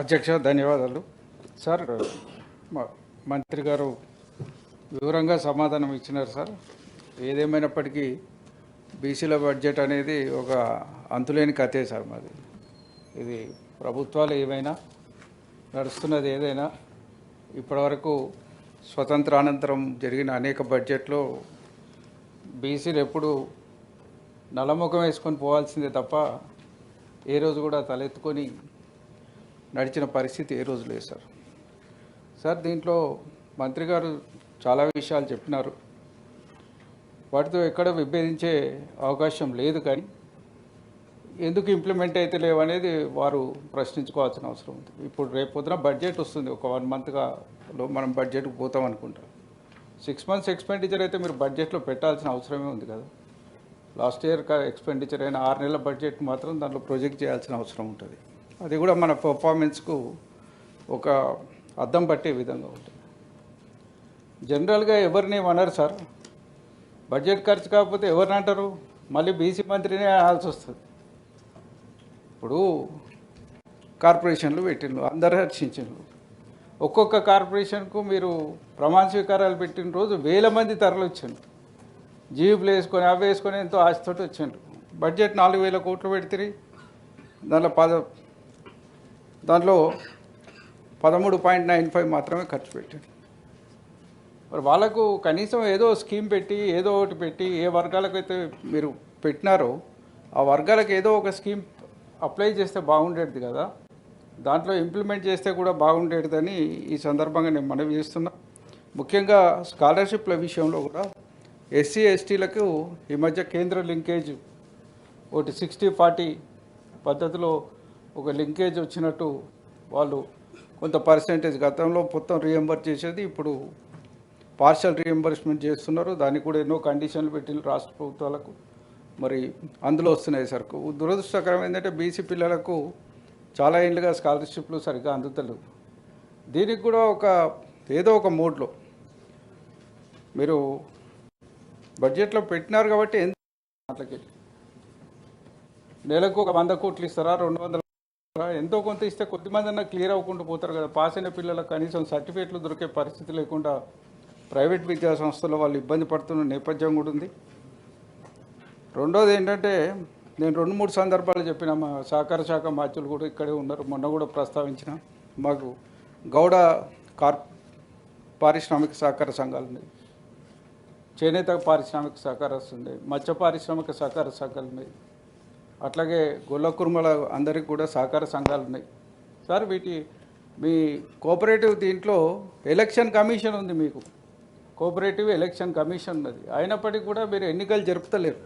అధ్యక్ష ధన్యవాదాలు. సార్ మంత్రి గారు వివరంగా సమాధానం ఇచ్చినారు సార్. ఏదేమైనప్పటికీ బీసీల బడ్జెట్ అనేది ఒక అంతులేని కథే సార్ మాది. ఇది ప్రభుత్వాలు ఏవైనా నడుస్తున్నది ఏదైనా ఇప్పటివరకు స్వతంత్రానంతరం జరిగిన అనేక బడ్జెట్లో బీసీలు ఎప్పుడు నలముఖం వేసుకొని పోవాల్సిందే తప్ప ఏ రోజు కూడా తలెత్తుకొని నడిచిన పరిస్థితి ఏ రోజు లేదు సార్. సార్ దీంట్లో మంత్రి గారు చాలా విషయాలు చెప్పినారు. వాటితో ఎక్కడ విభేదించే అవకాశం లేదు కానీ ఎందుకు ఇంప్లిమెంట్ అయితే లేవు అనేది వారు ప్రశ్నించుకోవాల్సిన అవసరం ఉంది. ఇప్పుడు రేపు పొద్దున బడ్జెట్ వస్తుంది. ఒక వన్ మంత్గా లో మనం బడ్జెట్కి పోతాం అనుకుంటాం. సిక్స్ మంత్స్ ఎక్స్పెండిచర్ అయితే మీరు బడ్జెట్లో పెట్టాల్సిన అవసరమే ఉంది కదా. లాస్ట్ ఇయర్ ఎక్స్పెండిచర్ అయిన ఆరు నెలల బడ్జెట్ మాత్రం దాంట్లో ప్రొజెక్ట్ చేయాల్సిన అవసరం ఉంటుంది. అది కూడా మన పర్ఫార్మెన్స్కు ఒక అద్దం పట్టే విధంగా ఉంటుంది. జనరల్గా ఎవరిని అనరు సార్. బడ్జెట్ ఖర్చు కాకపోతే ఎవరిని అంటారు? మళ్ళీ బీసీ మంత్రినే అనాల్సి వస్తుంది. ఇప్పుడు కార్పొరేషన్లు పెట్టిండ్రు అందరు హర్షించిండ్రు ఒక్కొక్క కార్పొరేషన్కు మీరు ప్రమాణ స్వీకారాలు పెట్టిన రోజు వేల మంది తరలి వచ్చిండ్రు. జీబులు వేసుకొని అవి వేసుకొని ఎంతో ఆశతోటి వచ్చిండ్రు. బడ్జెట్ నాలుగు వేల కోట్లు పెడితే దానిలో పద దాంట్లో పదమూడు పాయింట్ నైన్ ఫైవ్ మాత్రమే ఖర్చు పెట్టారు మరి వాళ్ళకు కనీసం ఏదో స్కీమ్ పెట్టి ఏదో ఒకటి పెట్టి ఏ వర్గాలకు అయితే మీరు పెట్టినారో ఆ వర్గాలకు ఏదో ఒక స్కీమ్ అప్లై చేస్తే బాగుండేది కదా. దాంట్లో ఇంప్లిమెంట్ చేస్తే కూడా బాగుండేదని ఈ సందర్భంగా నేను మనవి చేస్తున్నా. ముఖ్యంగా స్కాలర్షిప్ల విషయంలో కూడా ఎస్సీ ఎస్టీలకు ఈ మధ్య కేంద్ర లింకేజ్ ఒకటి సిక్స్టీ ఫార్టీ పద్ధతిలో ఒక లింకేజ్ వచ్చినట్టు వాళ్ళు కొంత పర్సెంటేజ్ గతంలో మొత్తం రీఎంబర్ చేసేది ఇప్పుడు పార్షల్ రీఎంబర్స్మెంట్ చేస్తున్నారు. దానికి కూడా ఎన్నో కండిషన్లు పెట్టిన రాష్ట్ర ప్రభుత్వాలకు. మరి అందులో వస్తున్నాయి సార్. దురదృష్టకరం ఏంటంటే బీసీ పిల్లలకు చాలా ఏళ్ళుగా స్కాలర్షిప్లు సరిగ్గా అందుతలేవు. దీనికి కూడా ఒక ఏదో ఒక మోడ్లో మీరు బడ్జెట్లో పెట్టినారు కాబట్టి ఎంత దాంట్లోకి నెలకు ఒక వంద కోట్లు ఇస్తారా? రెండు వందల ఎంతో కొంత ఇస్తే కొద్దిమంది అన్న క్లియర్ అవ్వకుండా పోతారు కదా. పాస్ అయిన పిల్లలకు కనీసం సర్టిఫికేట్లు దొరికే పరిస్థితి లేకుండా ప్రైవేట్ విద్యా సంస్థలో వాళ్ళు ఇబ్బంది పడుతున్న నేపథ్యం కూడా ఉంది. రెండోది ఏంటంటే నేను రెండు మూడు సందర్భాలు చెప్పిన మా సహకార శాఖ మాధ్యులు కూడా ఇక్కడే ఉన్నారు. మొన్న కూడా ప్రస్తావించిన మాకు గౌడ కార్ పారిశ్రామిక సహకార సంఘాలు ఉన్నాయి. చేనేత పారిశ్రామిక సహకార ఉన్నాయి. మత్స్య పారిశ్రామిక సహకార సంఘాలు ఉన్నాయి. అట్లాగే గొల్ల కుర్మల అందరికి కూడా సహకార సంఘాలు ఉన్నాయి. సార్ వీటి మీ కోఆపరేటివ్ దీంట్లో ఎలక్షన్ కమిషన్ ఉంది మీకు. కోఆపరేటివ్ ఎలక్షన్ కమిషన్ ఉన్నది. అయినప్పటికీ కూడా మీరు ఎన్నికలు జరుపుతలేరు.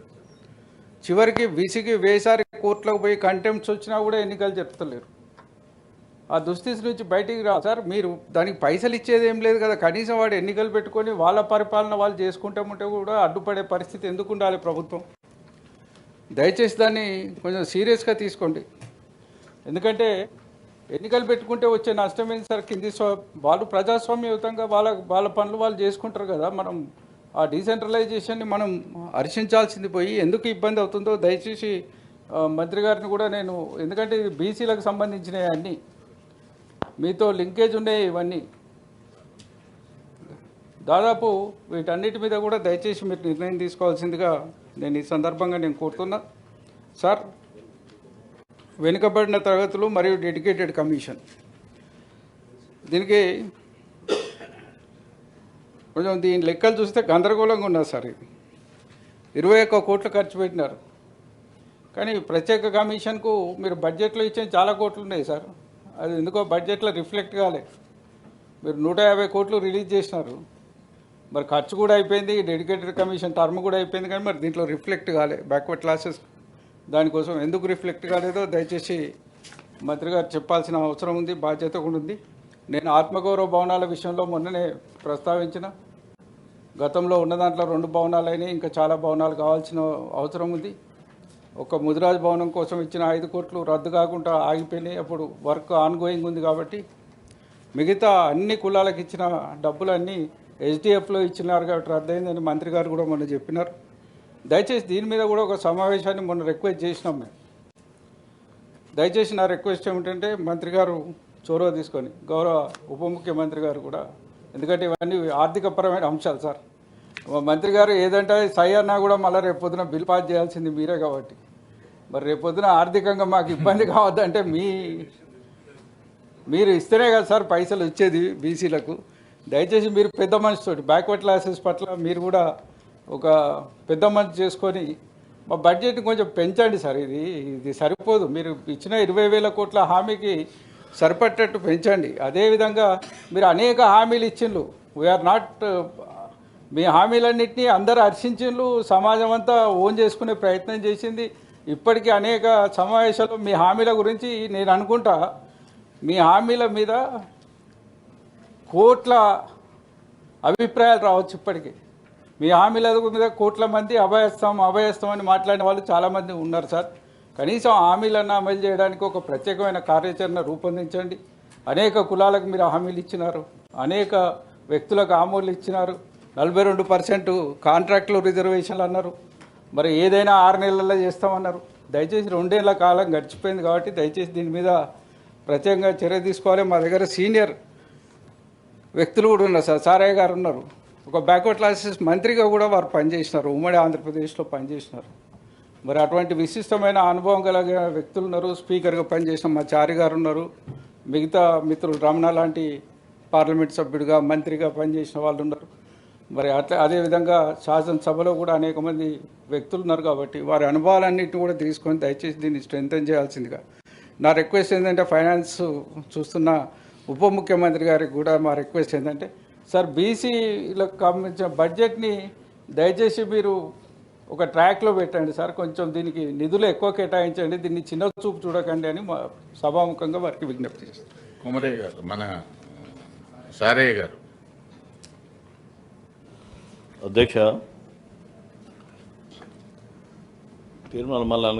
చివరికి విసిగి వేసారి కోర్టులకు పోయి కంటెంప్ట్స్ వచ్చినా కూడా ఎన్నికలు జరుపుతలేరు. ఆ దుస్థితి నుంచి బయటికి రా సార్ మీరు దానికి పైసలు ఇచ్చేది ఏం లేదు కదా. కనీసం వాడు ఎన్నికలు పెట్టుకొని వాళ్ళ పరిపాలన వాళ్ళు చేసుకుంటామంటే కూడా అడ్డుపడే పరిస్థితి ఎందుకు ఉండాలి ప్రభుత్వం? దయచేసి దాన్ని కొంచెం సీరియస్గా తీసుకోండి. ఎందుకంటే ఎన్నికలు పెట్టుకుంటే వచ్చే నష్టం ఏంటి సార్? కింది స్వ వాళ్ళు ప్రజాస్వామ్యయుతంగా వాళ్ళ వాళ్ళ పనులు వాళ్ళు చేసుకుంటారు కదా. మనం ఆ డీసెంట్రలైజేషన్ని మనం హర్షించాల్సింది పోయి ఎందుకు ఇబ్బంది అవుతుందో దయచేసి మంత్రి గారిని కూడా నేను ఎందుకంటే ఇది బీసీలకు సంబంధించినవి అన్నీ. మీతో లింకేజ్ ఉన్నాయి ఇవన్నీ. దాదాపు వీటన్నిటి మీద కూడా దయచేసి మీరు నిర్ణయం తీసుకోవాల్సిందిగా నేను ఈ సందర్భంగా నేను కోరుతున్నా సార్ వెనుకబడిన తరగతులు మరియు డెడికేటెడ్ కమిషన్ దీనికి కొంచెం దీని లెక్కలు చూస్తే గందరగోళంగా ఉన్నది సార్ ఇది. ఇరవై ఒక్క కోట్లు ఖర్చు పెట్టినారు. కానీ ప్రత్యేక కమిషన్కు మీరు బడ్జెట్లో ఇచ్చే చాలా కోట్లు ఉన్నాయి సార్. అది ఎందుకో బడ్జెట్లో రిఫ్లెక్ట్ కాలే. మీరు నూట యాభై కోట్లు రిలీజ్ చేసినారు. మరి ఖర్చు కూడా అయిపోయింది డెడికేటెడ్ కమిషన్ టర్మ్ కూడా అయిపోయింది కానీ మరి దీంట్లో రిఫ్లెక్ట్ కాలే. బ్యాక్వర్డ్ క్లాసెస్ దానికోసం ఎందుకు రిఫ్లెక్ట్ కాలేదో దయచేసి మంత్రి గారు చెప్పాల్సిన అవసరం ఉంది బాధ్యత కూడా ఉంది. నేను ఆత్మగౌరవ భవనాల విషయంలో మొన్ననే ప్రస్తావించిన గతంలో ఉన్న దాంట్లో రెండు భవనాలు అయినాయి ఇంకా చాలా భవనాలు కావాల్సిన అవసరం ఉంది. ఒక ముదిరాజ్ భవనం కోసం ఇచ్చిన ఐదు కోట్లు రద్దు కాకుండా ఆగిపోయినాయి. అప్పుడు వర్క్ ఆన్గోయింగ్ ఉంది కాబట్టి మిగతా అన్ని కులాలకు ఇచ్చిన డబ్బులన్నీ ఎస్డిఎఫ్లో ఇచ్చినారు కాబట్టి రద్దయిందని మంత్రి గారు కూడా మొన్న చెప్పినారు. దయచేసి దీని మీద కూడా ఒక సమావేశాన్ని మొన్న రిక్వెస్ట్ చేసినాం మేము. దయచేసి నా రిక్వెస్ట్ ఏమిటంటే మంత్రి గారు చొరవ తీసుకొని గౌరవ ఉప ముఖ్యమంత్రి గారు కూడా ఎందుకంటే ఇవన్నీ ఆర్థికపరమైన అంశాలు సార్. మంత్రి గారు ఏదంటే సై అన్నా కూడా మళ్ళీ రేపు పొద్దున బిల్ పాస్ చేయాల్సింది మీరే కాబట్టి. మరి రేపు పొద్దున ఆర్థికంగా మాకు ఇబ్బంది కావద్దంటే మీ మీరు ఇస్తేనే కదా సార్ పైసలు వచ్చేది బీసీలకు. దయచేసి మీరు పెద్ద మనిషితోటి బ్యాక్వర్డ్ క్లాసెస్ పట్ల మీరు కూడా ఒక పెద్ద మనిషి చేసుకొని మా బడ్జెట్ కొంచెం పెంచండి సార్. ఇది ఇది సరిపోదు. మీరు ఇచ్చిన ఇరవై వేల కోట్ల హామీకి సరిపట్టేట్టు పెంచండి. అదేవిధంగా మీరు అనేక హామీలు ఇచ్చిండ్రు. వీఆర్ నాట్ మీ హామీలన్నింటినీ అందరు హర్షించిండ్రు. సమాజం అంతా ఓన్ చేసుకునే ప్రయత్నం చేసింది. ఇప్పటికీ అనేక సమావేశాలు మీ హామీల గురించి నేను అనుకుంటా. మీ హామీల మీద కోట్ల అభిప్రాయాలు రావచ్చు ఇప్పటికీ. మీ హామీల మీద కోట్ల మంది అభయస్తాం అభయస్తాం అని మాట్లాడిన వాళ్ళు చాలామంది ఉన్నారు సార్. కనీసం హామీలను అమలు చేయడానికి ఒక ప్రత్యేకమైన కార్యాచరణ రూపొందించండి. అనేక కులాలకు మీరు హామీలు ఇచ్చినారు. అనేక వ్యక్తులకు హామీలు ఇచ్చినారు. నలభై రెండు పర్సెంట్ కాంట్రాక్టులు రిజర్వేషన్లు అన్నారు. మరి ఏదైనా ఆరు నెలల్లో చేస్తామన్నారు. దయచేసి రెండేళ్ళ కాలం గడిచిపోయింది కాబట్టి దయచేసి దీని మీద ప్రత్యేకంగా చర్య తీసుకోవాలి. మా దగ్గర సీనియర్ వ్యక్తులు కూడా ఉన్నారు సార్. సారయ్య గారు ఉన్నారు. ఒక బ్యాక్వర్డ్ క్లాసెస్ మంత్రిగా కూడా వారు పనిచేసినారు. ఉమ్మడి ఆంధ్రప్రదేశ్లో పనిచేసినారు. మరి అటువంటి విశిష్టమైన అనుభవం కలిగిన వ్యక్తులు ఉన్నారు. స్పీకర్గా పనిచేసిన మా చారి గారు ఉన్నారు. మిగతా మిత్రులు రమణ లాంటి పార్లమెంట్ సభ్యుడిగా మంత్రిగా పనిచేసిన వాళ్ళు ఉన్నారు. మరి అట్లా అదేవిధంగా శాసనసభలో కూడా అనేక మంది వ్యక్తులు ఉన్నారు కాబట్టి వారి అనుభవాలన్నింటినీ కూడా తీసుకొని దయచేసి దీన్ని స్ట్రెంగ్తన్ చేయాల్సిందిగా. నా రిక్వెస్ట్ ఏంటంటే ఫైనాన్స్ చూస్తున్న ఉప ముఖ్యమంత్రి గారికి కూడా మా రిక్వెస్ట్ ఏంటంటే సార్ బీసీలకు సంబంధించిన బడ్జెట్ని దయచేసి మీరు ఒక ట్రాక్లో పెట్టండి సార్. కొంచెం దీనికి నిధులు ఎక్కువ కేటాయించండి. దీన్ని చిన్న చూపు చూడకండి అని మా సభాముఖంగా వారికి విజ్ఞప్తి చేస్తాను కుమరయ్య గారు మన సారయ్య గారు. అధ్యక్ష తీర్మానం మళ్ళా